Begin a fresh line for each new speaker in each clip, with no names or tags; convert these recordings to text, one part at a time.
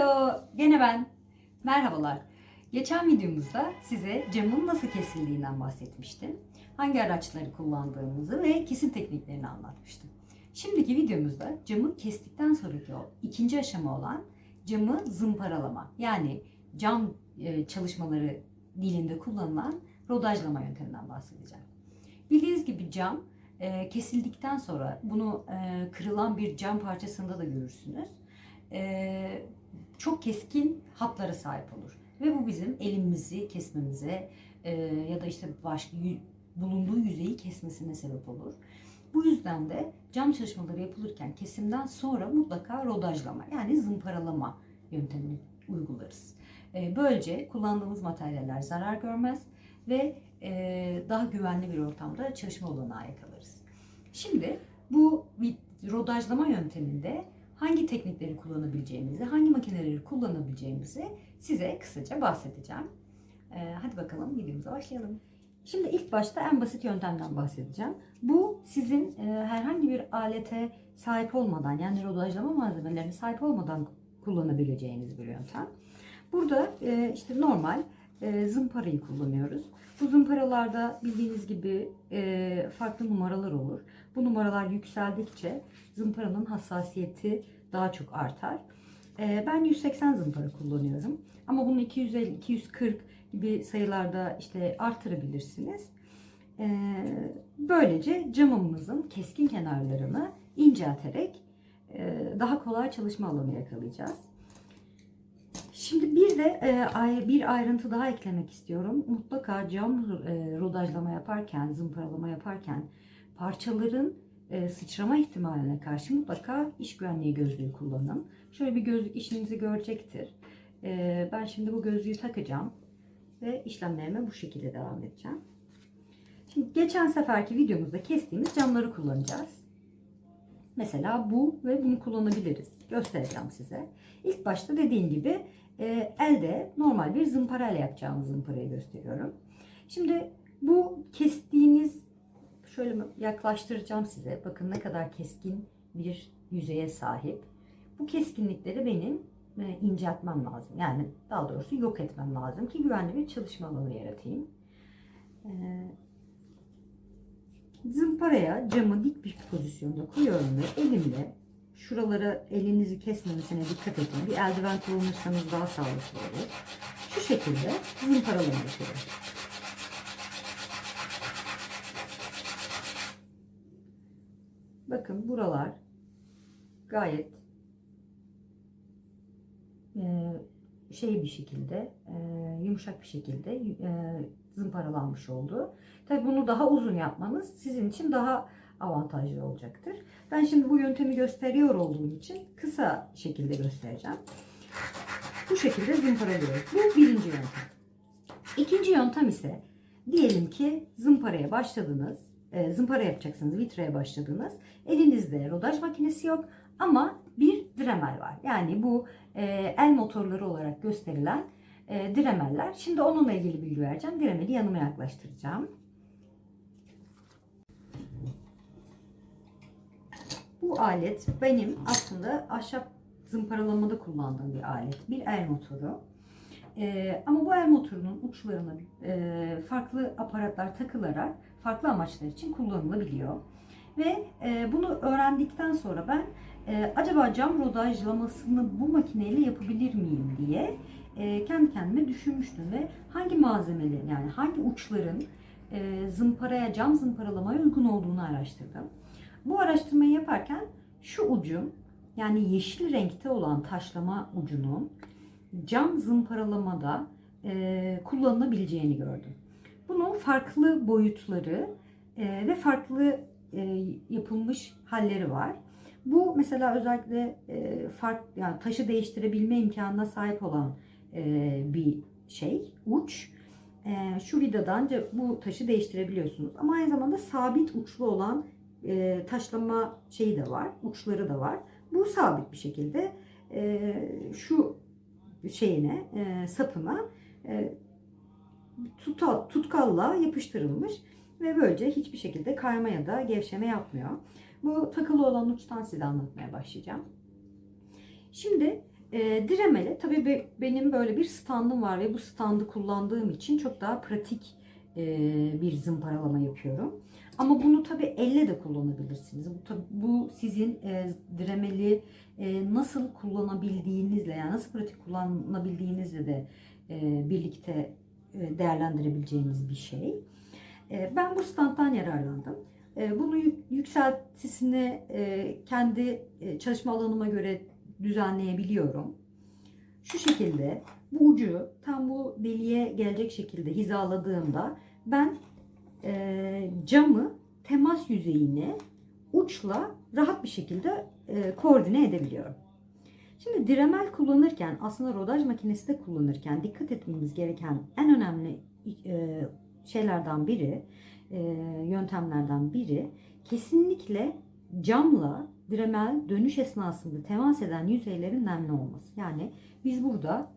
Hello, gene ben. Merhabalar. Geçen videomuzda size camın nasıl kesildiğinden bahsetmiştim. Hangi araçları kullandığımızı ve kesim tekniklerini anlatmıştım. Şimdiki videomuzda camı kestikten sonraki o ikinci aşama olan camı zımparalama. Yani cam e, çalışmaları dilinde kullanılan rodajlama yönteminden bahsedeceğim. Bildiğiniz gibi cam e, kesildikten sonra bunu e, kırılan bir cam parçasında da görürsünüz. Çok keskin hatlara sahip olur. Ve bu bizim elimizi kesmemize e, ya da işte başka bulunduğu yüzeyi kesmesine sebep olur. Bu yüzden de cam çalışmaları yapılırken kesimden sonra mutlaka rodajlama yani zımparalama yöntemini uygularız. E, böylece kullandığımız materyaller zarar görmez ve e, daha güvenli bir ortamda çalışma olanağı yakalarız. Şimdi bu rodajlama yönteminde hangi teknikleri kullanabileceğimizi, hangi makineleri kullanabileceğimizi size kısaca bahsedeceğim. Ee, hadi bakalım videomuza başlayalım. Şimdi ilk başta en basit yöntemden bahsedeceğim. Bu sizin e, herhangi bir alete sahip olmadan yani rodajlama malzemelerine sahip olmadan kullanabileceğiniz bir yöntem. Burada e, işte normal e, zımparayı kullanıyoruz. Bu zımparalarda bildiğiniz gibi e, farklı numaralar olur. Bu numaralar yükseldikçe zımparanın hassasiyeti daha çok artar. E, ben 180 zımpara kullanıyorum. Ama bunu 250, 240 gibi sayılarda işte artırabilirsiniz. E, böylece camımızın keskin kenarlarını incelterek e, daha kolay çalışma alanı yakalayacağız. Şimdi bir de e, bir ayrıntı daha eklemek istiyorum. Mutlaka cam e, rodajlama yaparken, zımparalama yaparken parçaların e, sıçrama ihtimaline karşı mutlaka iş güvenliği gözlüğü kullanın. Şöyle bir gözlük işinizi görecektir. E, ben şimdi bu gözlüğü takacağım ve işlemlerime bu şekilde devam edeceğim. Şimdi geçen seferki videomuzda kestiğimiz camları kullanacağız. Mesela bu ve bunu kullanabiliriz. Göstereceğim size. İlk başta dediğim gibi e, elde normal bir zımparayla yapacağımız zımparayı gösteriyorum. Şimdi bu kestiğiniz şöyle yaklaştıracağım size. Bakın ne kadar keskin bir yüzeye sahip. Bu keskinlikleri benim e, inceltmem lazım. Yani daha doğrusu yok etmem lazım ki güvenli bir çalışma alanı yaratayım. E, zımparaya camı dik bir pozisyonda koyuyorum ve elimle şuralara elinizi kesmemesine dikkat edin. Bir eldiven kullanırsanız daha sağlıklı olur. Şu şekilde zımparalama yapıyorum. Bakın buralar gayet e, şey bir şekilde e, yumuşak bir şekilde e, zımparalanmış oldu. Tabi bunu daha uzun yapmanız sizin için daha avantajlı olacaktır. Ben şimdi bu yöntemi gösteriyor olduğum için kısa şekilde göstereceğim. Bu şekilde zımparalıyoruz. Bu birinci yöntem. İkinci yöntem ise diyelim ki zımparaya başladınız. E, zımpara yapacaksınız, vitraya başladınız. Elinizde rodaj makinesi yok ama bir dremel var. Yani bu e, el motorları olarak gösterilen e, dremeller. Şimdi onunla ilgili bilgi vereceğim. Dremeli yanıma yaklaştıracağım. Bu alet benim aslında ahşap zımparalamada kullandığım bir alet. Bir el motoru. Ee, ama bu el motorunun uçlarına e, farklı aparatlar takılarak farklı amaçlar için kullanılabiliyor. Ve e, bunu öğrendikten sonra ben e, acaba cam rodajlamasını bu makineyle yapabilir miyim diye e, kendi kendime düşünmüştüm ve hangi malzemelerin yani hangi uçların e, zımparaya cam zımparalamaya uygun olduğunu araştırdım. Bu araştırmayı yaparken şu ucun yani yeşil renkte olan taşlama ucunun cam zımparalamada e, kullanılabileceğini gördüm. Bunun farklı boyutları e, ve farklı e, yapılmış halleri var. Bu mesela özellikle e, fark yani taşı değiştirebilme imkanına sahip olan e, bir şey uç. E, şu vidadan bu taşı değiştirebiliyorsunuz. Ama aynı zamanda sabit uçlu olan e, taşlama şeyi de var, uçları da var. Bu sabit bir şekilde e, şu şeyine, e, sapına e, tutal, tutkalla yapıştırılmış ve böylece hiçbir şekilde kayma ya da gevşeme yapmıyor. Bu takılı olan uçtan size anlatmaya başlayacağım. Şimdi E, diremeli tabii be- benim böyle bir standım var ve bu standı kullandığım için çok daha pratik e, bir zımparalama yapıyorum. Ama bunu tabii elle de kullanabilirsiniz. Bu, tabii, bu sizin e, diremeli e, nasıl kullanabildiğinizle yani nasıl pratik kullanabildiğinizle de e, birlikte e, değerlendirebileceğiniz bir şey. E, ben bu standtan yararlandım. E, bunu yük- yükseltisini e, kendi e, çalışma alanıma göre düzenleyebiliyorum. Şu şekilde bu ucu tam bu deliğe gelecek şekilde hizaladığımda ben camı temas yüzeyini uçla rahat bir şekilde koordine edebiliyorum. Şimdi diremel kullanırken aslında rodaj makinesi de kullanırken dikkat etmemiz gereken en önemli şeylerden biri, yöntemlerden biri kesinlikle camla diremel dönüş esnasında temas eden yüzeylerin nemli olması. Yani biz burada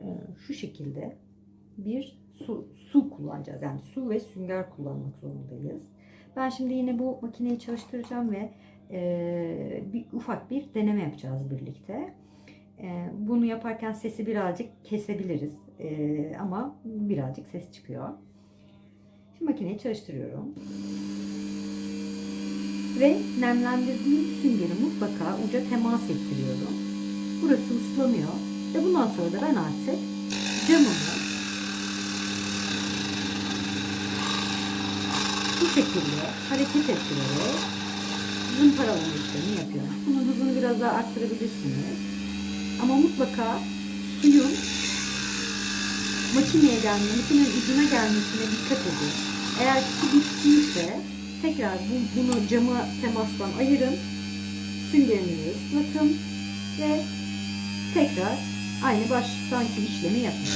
e, şu şekilde bir su, su kullanacağız. Yani su ve sünger kullanmak zorundayız. Ben şimdi yine bu makineyi çalıştıracağım ve e, bir ufak bir deneme yapacağız birlikte. E, bunu yaparken sesi birazcık kesebiliriz. E, ama birazcık ses çıkıyor. Şimdi makineyi çalıştırıyorum. Ve nemlendirdiğim süngeri mutlaka uca temas ettiriyorum. Burası ıslanıyor. Ve bundan sonra da ben artık camımı bu şekilde hareket ettirerek zımparalama işlemi yapıyorum. Bunun hızını biraz daha arttırabilirsiniz. Ama mutlaka suyun makineye gelmesi, makinenin ucuna gelmesine dikkat edin. Eğer su bittiyse tekrar bu, bunu cama temastan ayırın. Süngerinizi ıslatın ve tekrar aynı baştanki işlemi yapın.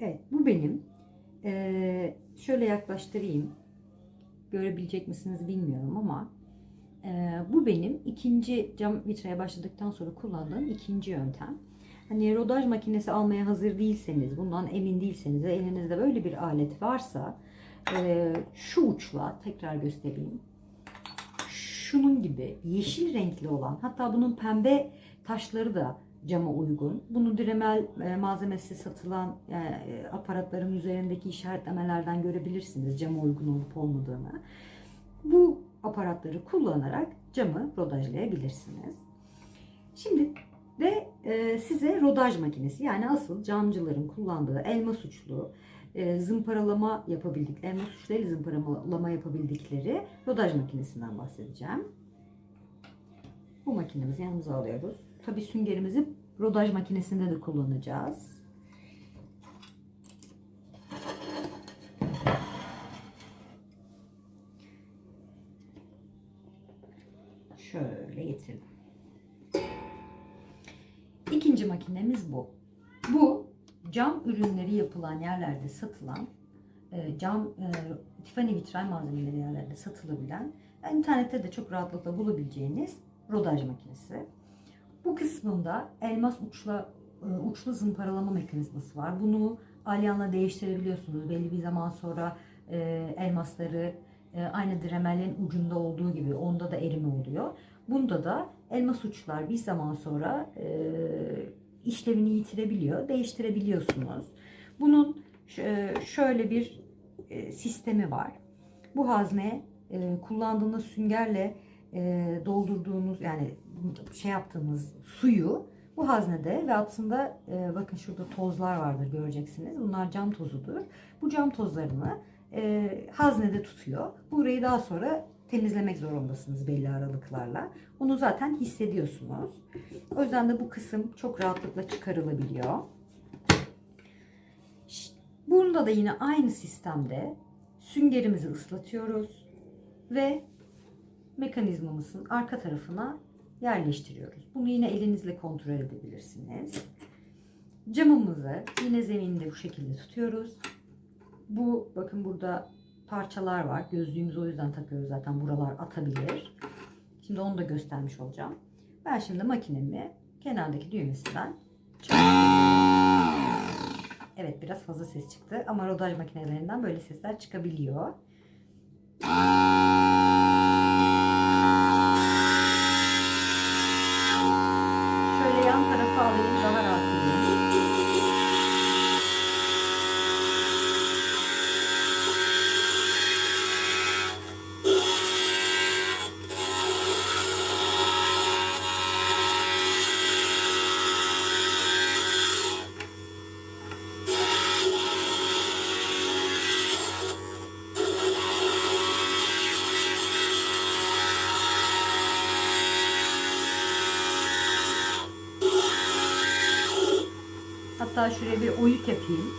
Evet, bu benim. Ee, şöyle yaklaştırayım. Görebilecek misiniz bilmiyorum ama e, bu benim ikinci cam vitraya başladıktan sonra kullandığım ikinci yöntem. Hani rodaj makinesi almaya hazır değilseniz, bundan emin değilseniz ve elinizde böyle bir alet varsa e, şu uçla tekrar göstereyim. Şunun gibi yeşil renkli olan hatta bunun pembe taşları da cama uygun. Bunu diremel e, malzemesi satılan e, e, aparatların üzerindeki işaretlemelerden görebilirsiniz cama uygun olup olmadığını. Bu aparatları kullanarak camı rodajlayabilirsiniz. Şimdi de size rodaj makinesi yani asıl camcıların kullandığı elma uçlu e, zımparalama yapabildik, elma uçlarıyla zımparalama yapabildikleri rodaj makinesinden bahsedeceğim. Bu makinemizi yanımıza alıyoruz. Tabii süngerimizi rodaj makinesinde de kullanacağız. Şöyle getirdim. İkinci makinemiz bu. Bu cam ürünleri yapılan yerlerde satılan e, cam e, Tiffany vitray malzemeleri yerlerde satılabilen internette de çok rahatlıkla bulabileceğiniz rodaj makinesi. Bu kısmında elmas uçla e, uçlu zımparalama mekanizması var. Bunu alyanla değiştirebiliyorsunuz. Belli bir zaman sonra e, elmasları e, aynı dremelin ucunda olduğu gibi onda da erime oluyor. Bunda da elmas uçlar bir zaman sonra işlevini yitirebiliyor. Değiştirebiliyorsunuz. Bunun şöyle bir sistemi var. Bu hazne kullandığınız süngerle doldurduğunuz yani şey yaptığınız suyu bu haznede ve aslında e, bakın şurada tozlar vardır göreceksiniz. Bunlar cam tozudur. Bu cam tozlarını e, haznede tutuyor. Burayı daha sonra temizlemek zorundasınız belli aralıklarla. Onu zaten hissediyorsunuz. O yüzden de bu kısım çok rahatlıkla çıkarılabiliyor. Bunda da yine aynı sistemde süngerimizi ıslatıyoruz ve mekanizmamızın arka tarafına yerleştiriyoruz. Bunu yine elinizle kontrol edebilirsiniz. Camımızı yine zeminde bu şekilde tutuyoruz. Bu bakın burada parçalar var. Gözlüğümüzü o yüzden takıyoruz zaten. Buralar atabilir. Şimdi onu da göstermiş olacağım. Ben şimdi makinemi kenardaki düğmesinden. Evet biraz fazla ses çıktı ama rodaj makinelerinden böyle sesler çıkabiliyor. Hatta şuraya bir oyuk yapayım.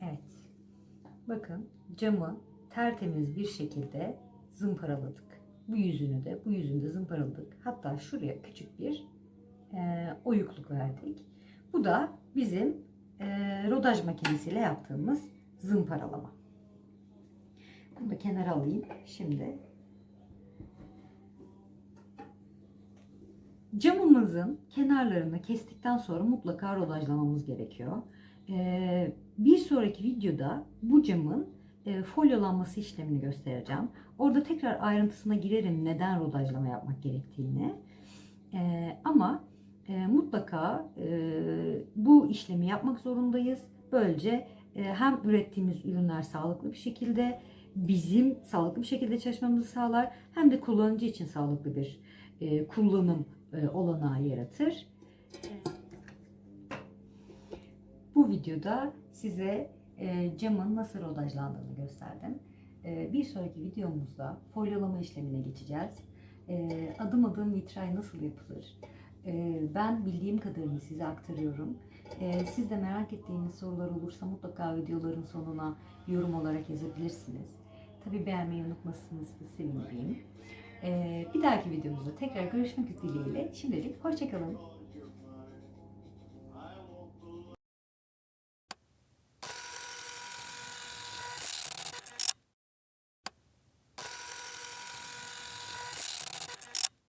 Evet. Bakın camı tertemiz bir şekilde zımparaladık. Bu yüzünü de bu yüzünü de zımparaladık. Hatta şuraya küçük bir e, oyukluk verdik. Bu da bizim e, rodaj makinesiyle yaptığımız zımparalama. Bunu da kenara alayım. Şimdi camımızın kenarlarını kestikten sonra mutlaka rodajlamamız gerekiyor. E, bir sonraki videoda bu camın e, folyolanması işlemini göstereceğim. Orada tekrar ayrıntısına girerim neden rodajlama yapmak gerektiğini. E, ama e, mutlaka e, bu işlemi yapmak zorundayız. Böylece hem ürettiğimiz ürünler sağlıklı bir şekilde bizim sağlıklı bir şekilde çalışmamızı sağlar hem de kullanıcı için sağlıklı bir kullanım olanağı yaratır. Bu videoda size e, camın nasıl rodajlandığını gösterdim. E, bir sonraki videomuzda folyolama işlemine geçeceğiz. E, adım adım vitray nasıl yapılır? Ben bildiğim kadarını size aktarıyorum. E, siz de merak ettiğiniz sorular olursa mutlaka videoların sonuna yorum olarak yazabilirsiniz. Tabi beğenmeyi unutmazsınız da sevinirim. Bir dahaki videomuzda tekrar görüşmek dileğiyle. Şimdilik hoşçakalın.